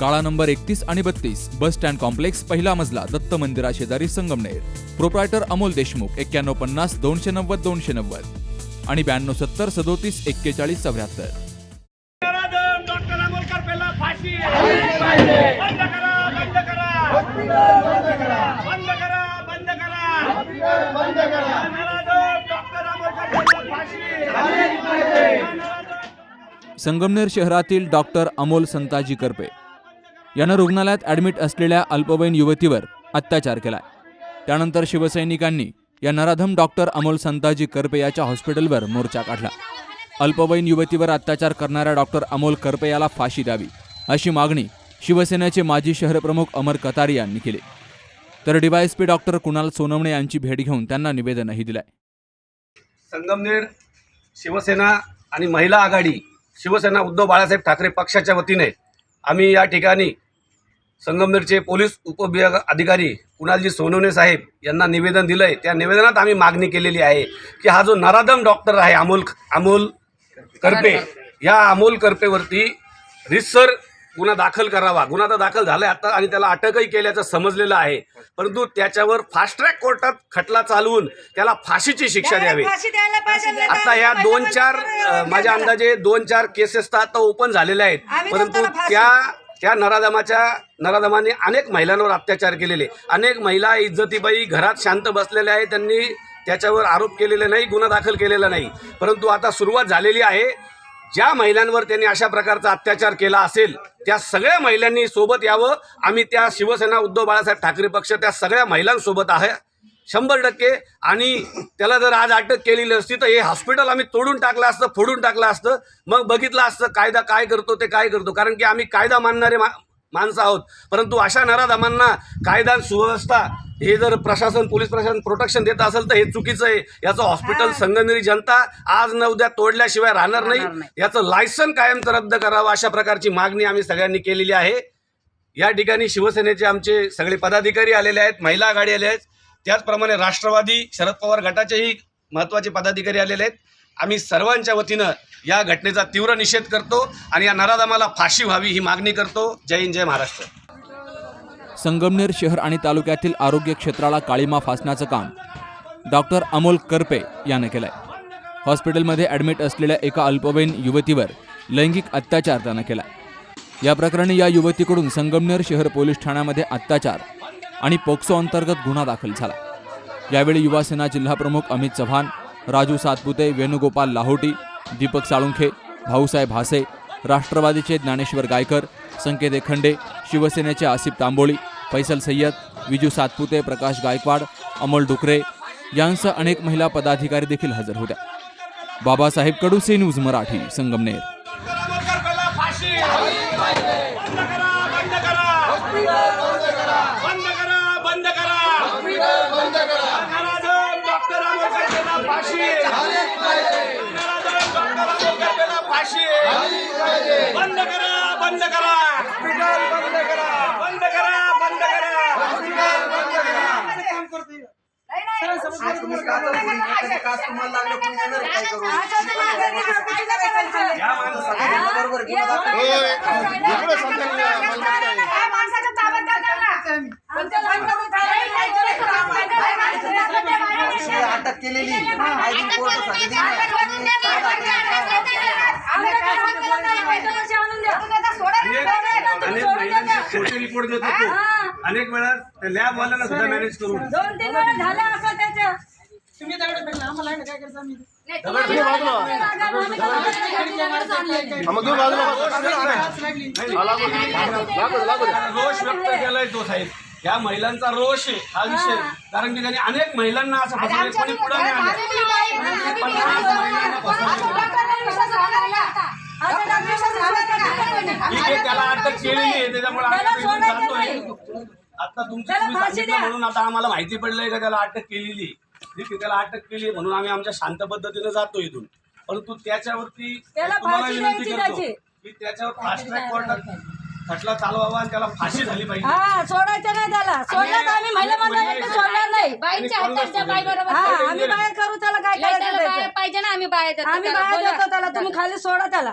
काळा नंबर एकतीस आणि बत्तीस बस स्टँड कॉम्प्लेक्स पहिला मजला दत्त मंदिरा शेजारी संगमनेर. प्रोप्रायटर अमोल देशमुख एक्क्याण्णव पन्नास दोनशे नव्वद दोनशे नव्वद. आणि ब्याण्णव सत्तर सदोतीस एक्केचाळीस चौऱ्याहत्तर. संगमनेर शहरातील डॉक्टर अमोल संताजी करपे यानं रुग्णालयात ॲडमिट असलेल्या अल्पवयीन युवतीवर अत्याचार केला त्यानंतर शिवसैनिकांनी या नराधम डॉक्टर अमोल संताजी करपे याच्या हॉस्पिटलवर मोर्चा काढला. अल्पवयीन युवतीवर अत्याचार करणाऱ्या डॉक्टर अमोल करपे याला फाशी द्यावी अशी मागणी शिवसेनेचे माजी शहरप्रमुख अमर कतारी यांनी केली. तर डीवायएसपी डॉक्टर कुणाल सोनवणे यांची भेट घेऊन त्यांना निवेदनही दिलंय. संगमनेर शिवसेना आणि महिला आघाडी शिवसेना उद्धव बाळासाहेब ठाकरे पक्षाच्या वतीने आम्ही या ठिकाणी संगमनेरचे पोलीस उपविभाग अधिकारी कुणालजी सोनवणे साहेब यांना निवेदन दिलं आहे त्या निवेदनात आम्ही मागणी केलेली आहे की हा जो नराधम डॉक्टर आहे अमोल अमोल करपे या अमोल करपेवरती रितसर गुन्हा दाखल करावा. गुन्हा तर दाखल झाला आता आणि त्याला अटकही केल्याचं समजलेलं आहे. परंतु त्याच्यावर फास्ट ट्रॅक कोर्टात खटला चालवून त्याला फाशीची शिक्षा द्यावी. आता या दोन चार. माझ्या अंदाजे दोन चार केसेस तर आता ओपन झालेल्या आहेत. परंतु त्या त्या नराधमाच्या नराधमाने अनेक महिलांवर अत्याचार केलेले. अनेक महिला इज्जतीबाई घरात शांत बसलेल्या आहेत. त्यांनी त्याच्यावर आरोप केलेले नाही गुन्हा दाखल केलेला नाही. परंतु आता सुरुवात झालेली आहे. ज्या महिलांवर त्यांनी अशा प्रकारचा अत्याचार केला असेल त्या सगळ्या महिलांनी सोबत यावं. आम्ही त्या शिवसेना उद्धव बाळासाहेब ठाकरे पक्ष त्या सगळ्या महिलांसोबत आहे. शंभर टक्के. आणि त्याला जर आज अटक केलेली असती तर हे हॉस्पिटल आम्ही तोडून टाकलं असतं फोडून टाकलं असतं. मग बघितलं असतं कायदा काय करतो ते काय करतो. कारण की आम्ही कायदा मानणारे मा माणसं आहोत. परंतु अशा नराधमांना कायदा सुव्यवस्था हे जर प्रशासन पोलीस प्रशासन प्रोटेक्शन देत असेल तर हे चुकीचं आहे. याचं हॉस्पिटल संगमनेरी जनता आज न उद्या तोडल्याशिवाय राहणार नाही. याचं लायसन कायमचं रद्द करावं अशा प्रकारची मागणी आम्ही सगळ्यांनी केलेली आहे. या ठिकाणी शिवसेनेचे आमचे सगळे पदाधिकारी आलेले आहेत महिला आघाडी आले आहेत. त्याचप्रमाणे राष्ट्रवादी शरद पवार गटाचेही महत्त्वाचे पदाधिकारी आलेले आहेत. आम्ही सर्वांच्या वतीनं या घटनेचा तीव्र निषेध करतो आणि या नराधामाला फाशी व्हावी ही मागणी करतो. जय हिंद जय महाराष्ट्र. संगमनेर शहर आणि तालुक्यातील आरोग्य क्षेत्राला काळीमा फासण्याचं काम डॉक्टर अमोल करपे यानं केलंय. हॉस्पिटलमध्ये ॲडमिट असलेल्या एका अल्पवयीन युवतीवर लैंगिक अत्याचार त्यानं केला या प्रकरणी या युवतीकडून संगमनेर शहर पोलीस ठाण्यामध्ये अत्याचार आणि पोक्सो अंतर्गत गुन्हा दाखल झाला. यावेळी युवासेना जिल्हाप्रमुख अमित चव्हाण राजू सातपुते वेणुगोपाल लाहोटी दीपक साळुंखे भाऊसाहेब भासे राष्ट्रवादीचे ज्ञानेश्वर गायकर संकेत एखंडे शिवसेनेचे आसिफ तांबोळी फैसल सय्यद विजू सातपुते प्रकाश गायकवाड अमोल डुकरे यांसह अनेक महिला पदाधिकारी देखील हजर होत्या. बाबासाहेब कडू सी न्यूज मराठी संगमनेर आंबेडकर पहिला फाशी बंद करा बंद करा बंद करा बंद करा नराधम डॉक्टर आंबेडकर पहिला फाशी नराधम डॉक्टर आंबेडकर पहिला फाशी बंद करा बंद करा. बंद करा. बंद करा बंद करा. या माणसाच्या ताब्यात द्या त्यांना. आमच्या लहान अटक केलेली खोटे रिपोर्ट देत होतो अनेक वेळा लॅब वाल्यांना सुद्धा मॅनेज करून. दोन तीन वेळा झालं असं त्याचं. तुम्ही दगड फेकला आम्हाला आहे ना काय करायचं आम्ही रोष व्यक्त केलाय तो साहेब. त्या महिलांचा रोष आहे हा विषय. कारण की त्यांनी अनेक महिलांना असं फसवले कोणी पुढे नाही आलं ठीक आहे त्याला अटक केलेली आहे त्याच्यामुळे आम्ही आता जातोय द्या. म्हणून आता आम्हाला माहिती पडलंय का त्याला अटक केलेली. ठीक आहे त्याला अटक केली म्हणून आम्ही आमच्या शांत पद्धतीने जातो इथून परंतु त्याच्यावरती तुम्हाला विनंती करतो. की त्याच्यावर फास्ट ट्रॅक कोर्टात खटला चालवावा आणि त्याला फाशी झाली पाहिजे हा सोडायचं नाही त्याला सोडलं तर आम्ही महिला मंडळाने सोडणार नाही बाईच्या हातात बाई बरोबर हा आम्ही बाहेर करू त्याला काय करायचं. पाहिजे ना आम्ही बाया देतो आम्ही. बाहेर. देतो त्याला तुम्ही खाली सोडा त्याला